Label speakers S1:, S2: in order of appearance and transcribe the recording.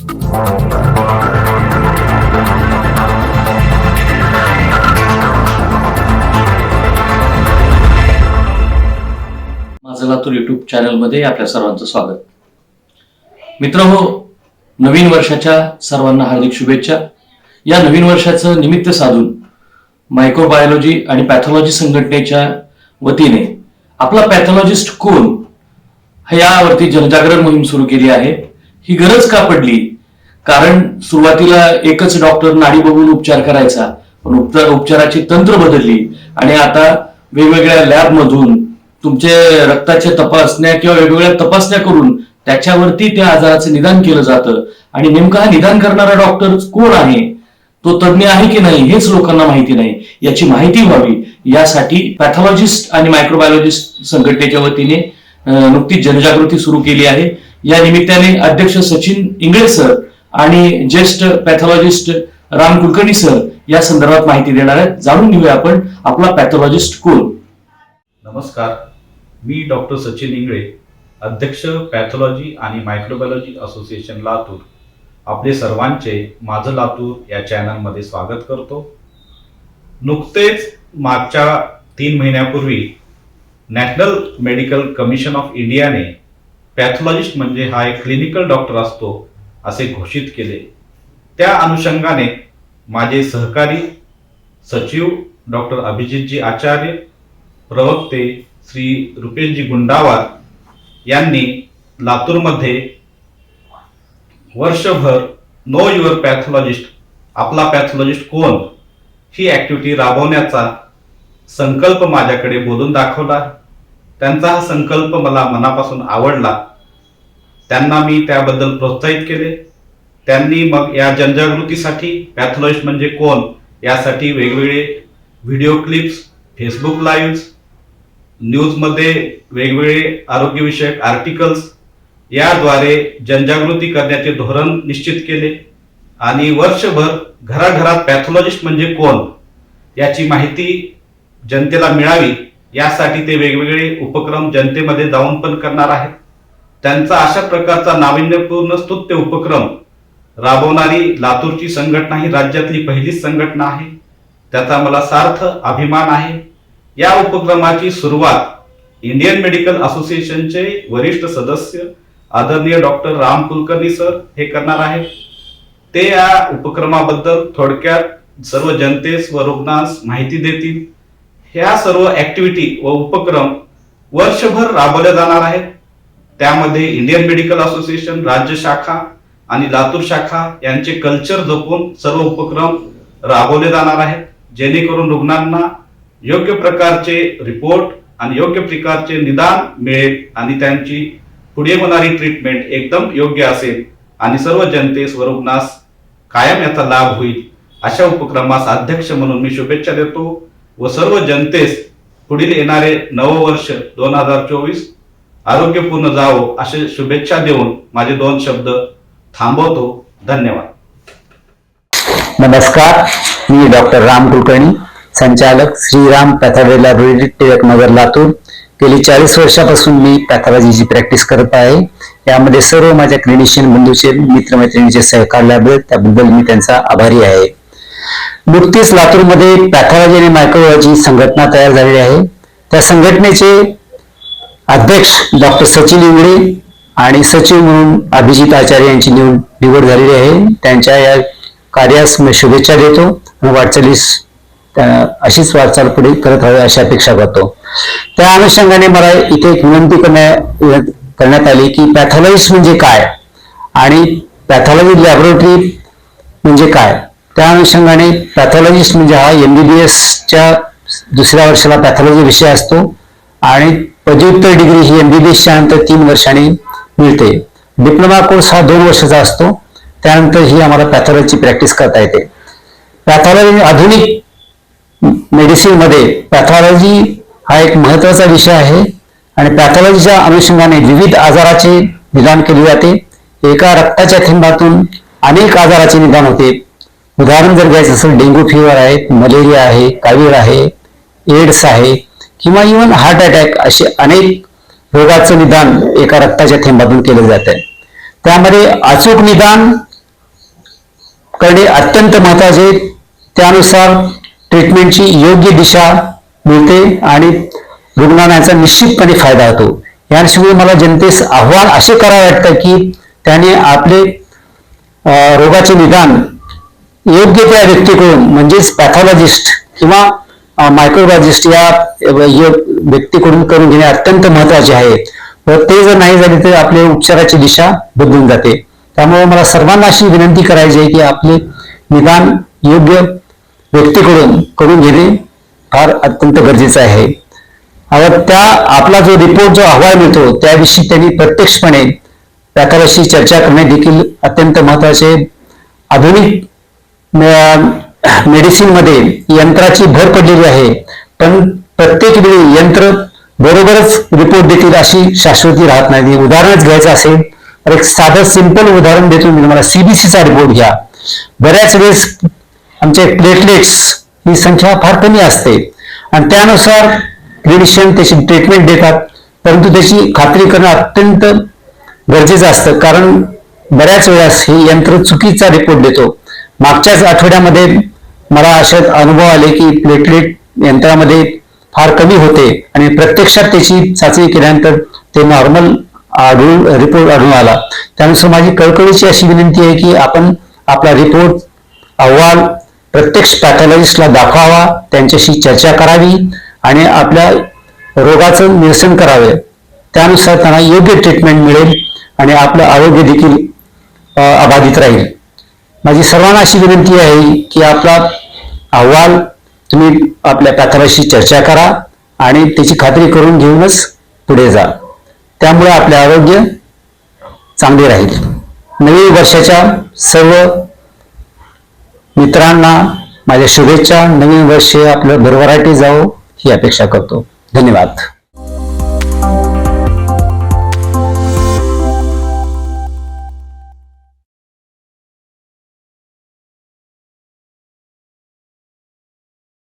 S1: माझं लातूर युट्यूब चॅनलमध्ये आपल्या सर्वांचं स्वागत. मित्र हो नवीन वर्षाच्या सर्वांना हार्दिक शुभेच्छा. या नवीन वर्षाचं निमित्त साधून मायक्रोबायोलॉजी आणि पॅथॉलॉजी संघटनेच्या वतीने आपला पॅथॉलॉजिस्ट कोण यावरती जनजागरण मोहीम सुरू केली आहे. ही गरज का पडली? कारण सुरुवातीला एकच डॉक्टर नाडी बघून उपचार करायचा पण उपचार उपचाराची तंत्र बदलली आणि आता वेगवेगळ्या लॅबमधून तुमचे रक्ताच्या तपासण्या किंवा वेगवेगळ्या तपासण्या करून त्याच्यावरती त्या आजाराचं निदान केलं जातं. आणि नेमका हा निदान करणारा डॉक्टर कोण आहे? तो तज्ज्ञ आहे की नाही? हेच लोकांना माहिती नाही. याची माहिती व्हावी. यासाठी पॅथॉलॉजिस्ट आणि मायक्रोबायोलॉजिस्ट संघटनेच्या वतीने नुकतीच जनजागृती सुरू केली आहे. या निमित्ताने अध्यक्ष सचिन इंगळे सर आणि ज्येष्ठ पॅथॉलॉजिस्ट राम कुलकर्णी सर या संदर्भात माहिती देणार आहेत. जाणून घेऊया आपण आपला पॅथॉलॉजिस्ट कोण?
S2: नमस्कार. मी डॉक्टर सचिन इंगळे अध्यक्ष पॅथॉलॉजी आणि मायक्रोबायोलॉजी असोसिएशन लातूर. आपले सर्वांचे माझं लातूर या चॅनलमध्ये स्वागत करतो. नुकतेच मागच्या तीन महिन्यापूर्वी नॅशनल मेडिकल कमिशन ऑफ इंडियाने पॅथॉलॉजिस्ट म्हणजे हा एक क्लिनिकल डॉक्टर असतो असे घोषित केले. त्या अनुषंगाने माझे सहकारी सचिव डॉक्टर अभिजितजी आचार्य प्रवक्ते श्री रुपेशजी गुंडावार यांनी लातूरमध्ये वर्षभर नो युअर पॅथॉलॉजिस्ट आपला पॅथॉलॉजिस्ट कोण? ही ॲक्टिव्हिटी राबवण्याचा संकल्प माझ्याकडे बोलून दाखवला. त्यांचा हा संकल्प मला मनापासून आवडला. त्यांना मी त्याबद्दल प्रोत्साहित केले. त्यांनी मग या जनजागृतीसाठी पॅथॉलॉजिस्ट म्हणजे कोण यासाठी वेगवेगळे व्हिडिओ क्लिप्स फेसबुक लाईव्ह न्यूजमध्ये वेगवेगळे आरोग्यविषयक आर्टिकल्स याद्वारे जनजागृती करण्याचे धोरण निश्चित केले. आणि वर्षभर घराघरात पॅथॉलॉजिस्ट म्हणजे कोण याची माहिती जनतेला मिळावी यासाठी ते वेगवेगळे उपक्रम जनतेमध्ये जाऊन पण करणार आहेत. त्यांचा अशा प्रकारचा नाविन्यपूर्ण स्तुत्य उपक्रम राबवणारी लातूरची संघटना ही राज्यातली पहिलीच संघटना आहे. त्याचा मला सार्थ अभिमान आहे. या उपक्रमाची सुरुवात इंडियन मेडिकल असोसिएशनचे वरिष्ठ सदस्य आदरणीय डॉक्टर राम कुलकर्णी सर हे करणार आहेत. ते या उपक्रमाबद्दल थोडक्यात सर्व जनतेस व रुग्णास माहिती देतील. ह्या सर्व ऍक्टिव्हिटी व उपक्रम वर्षभर राबवल्या जाणार आहेत. त्यामध्ये इंडियन मेडिकल असोसिएशन राज्य शाखा आणि लातूर शाखा यांचे कल्चर जपून सर्व उपक्रम राबवले जाणार आहेत. जेणेकरून रुग्णांना योग्य प्रकारचे रिपोर्ट आणि योग्य प्रकारचे निदान मिळेल आणि त्यांची पुढे होणारी ट्रीटमेंट एकदम योग्य असेल आणि सर्व जनतेस व रुग्णास कायम याचा लाभ होईल. अशा उपक्रमास अध्यक्ष म्हणून मी शुभेच्छा देतो व सर्व जनतेस पुढील येणारे नववर्ष दोन हजार चोवीस आरोग्यपूर्ण जावो असे शुभेच्छा देऊन माझे दोन शब्द थांबवतो. धन्यवाद.
S3: नमस्कार मी डॉक्टर राम कुलकर्णी संचालक श्रीराम पॅथॉलॉजी टिळक नगर लातूर. गेली चाळीस वर्षापासून मी पॅथॉलॉजीची प्रॅक्टिस करत आहे. यामध्ये सर्व माझ्या क्लिनिशियन बंधूचे मित्रमैत्रिणीचे सहकार लाभले. त्याबद्दल मी त्यांचा आभारी आहे. नुकतीच लातूरमध्ये पॅथॉलॉजी आणि मायक्रोलॉजी संघटना तयार झालेली आहे. त्या संघटनेचे अध्यक्ष डॉक्टर सचिन इंगळे आणि सचिव म्हणून अभिजित आचार्य यांची निवड निवड झालेली आहे. त्यांच्या या कार्यास मी शुभेच्छा देतो आणि वाटचालीस अशीच वाटचाल पुढे करत राहावी अशी अपेक्षा करतो. त्या अनुषंगाने मला इथे एक विनंती करण्या करण्यात आली की पॅथॉलॉजिस्ट म्हणजे काय आणि पॅथॉलॉजी लॅबोरेटरी म्हणजे काय? त्या अनुषंगाने पॅथॉलॉजिस्ट म्हणजे हा एमबीबीएसच्या दुसऱ्या वर्षाला पॅथॉलॉजी विषय असतो आणि पदव्युत्तर डिग्री ही एमबीबीएसच्या नंतर तीन वर्षांनी मिळते. डिप्लोमा कोर्स हा दोन वर्षाचा असतो. त्यानंतर ही आम्हाला पॅथॉलॉजीची प्रॅक्टिस करता येते. पॅथॉलॉजी आधुनिक मेडिसिनमध्ये पॅथॉलॉजी हा एक महत्त्वाचा विषय आहे आणि पॅथॉलॉजीच्या अनुषंगाने विविध आजाराचे निदान केले जाते. एका रक्ताच्या थेंबातून अनेक आजाराचे निदान होते. उदाहरण जर घ्यायचं असेल डेंग्यू फिवर आहे मलेरिया आहे कावीळ आहे एड्स आहे किंवा इव्हन हार्ट अटॅक असे अनेक रोगाचं निदान एका रक्ताच्या थेंबातून केलं जात आहे त्यामध्ये अचूक निदान करणे अत्यंत महत्त्वाचे. त्यानुसार ट्रीटमेंटची योग्य दिशा मिळते आणि रुग्णांना याचा निश्चितपणे फायदा होतो. याशिवाय मला जनतेस आव्हान असे करावे वाटतं की त्याने आपले रोगाचे निदान योग्य त्या व्यक्तीकडून म्हणजेच पॅथॉलॉजिस्ट किंवा मायक्रोबायोलॉजिस्ट या व्यक्तीकडून करून घेणे अत्यंत महत्त्वाचे आहे. व ते जर नाही झाले तर आपले उपचाराची दिशा बदलून जाते. त्यामुळे मला सर्वांना अशी विनंती करायची आहे की आपले निदान योग्य व्यक्तीकडून करून घेणे फार अत्यंत गरजेचं आहे. आता त्या आपला जो रिपोर्ट जो अहवाल मिळतो त्याविषयी त्यांनी प्रत्यक्षपणे पॅथॉलॉजीशी चर्चा करणे देखील अत्यंत महत्त्वाचे. आधुनिक मेडिसिनमध्ये यंत्राची भर पडलेली आहे. पण प्रत्येक वेळी यंत्र बरोबरच रिपोर्ट देतील अशी शाश्वती राहत नाही. उदाहरणच घ्यायचं असेल तर एक साधं सिंपल उदाहरण देतो मी तुम्हाला. सीबीसीचा रिपोर्ट घ्या. बऱ्याच वेळेस आमचे प्लेटलेट्स ही संख्या फार कमी असते. आणि त्यानुसार क्लिनिशियन त्याची ट्रीटमेंट देतात. परंतु त्याची खात्री करणं अत्यंत गरजेचं असतं. कारण बऱ्याच वेळेस हे यंत्र चुकीचा रिपोर्ट देतो. मागच्याच आठवड्यामध्ये मला असे अनुभव आले की प्लेटलेट यंत्रामध्ये फार कमी होते आणि प्रत्यक्षात त्याची चाचणी केल्यानंतर ते नॉर्मल आढळून रिपोर्ट आढळून आला. त्यानुसार माझी कळकळीची अशी विनंती आहे की आपण आपला रिपोर्ट अहवाल प्रत्यक्ष पॅथॉलॉजिस्टला दाखवावा त्यांच्याशी चर्चा करावी आणि आपल्या रोगाचं निरसन करावे. त्यानुसार त्यांना योग्य ट्रीटमेंट मिळेल आणि आपलं आरोग्य देखील अबाधित राहील. माझी सर्वांना अशी विनंती आहे की आपला अहवाल तुम्ही आपल्या पॅथॉलॉजीशी चर्चा करा आणि त्याची खात्री करून घेऊनच पुढे जा. त्यामुळे आपले आरोग्य चांगले राहील. नवीन वर्षाच्या सर्व मित्रांना माझ्या शुभेच्छा. नवीन वर्ष आपलं भरभराटी जावो ही अपेक्षा करतो. धन्यवाद.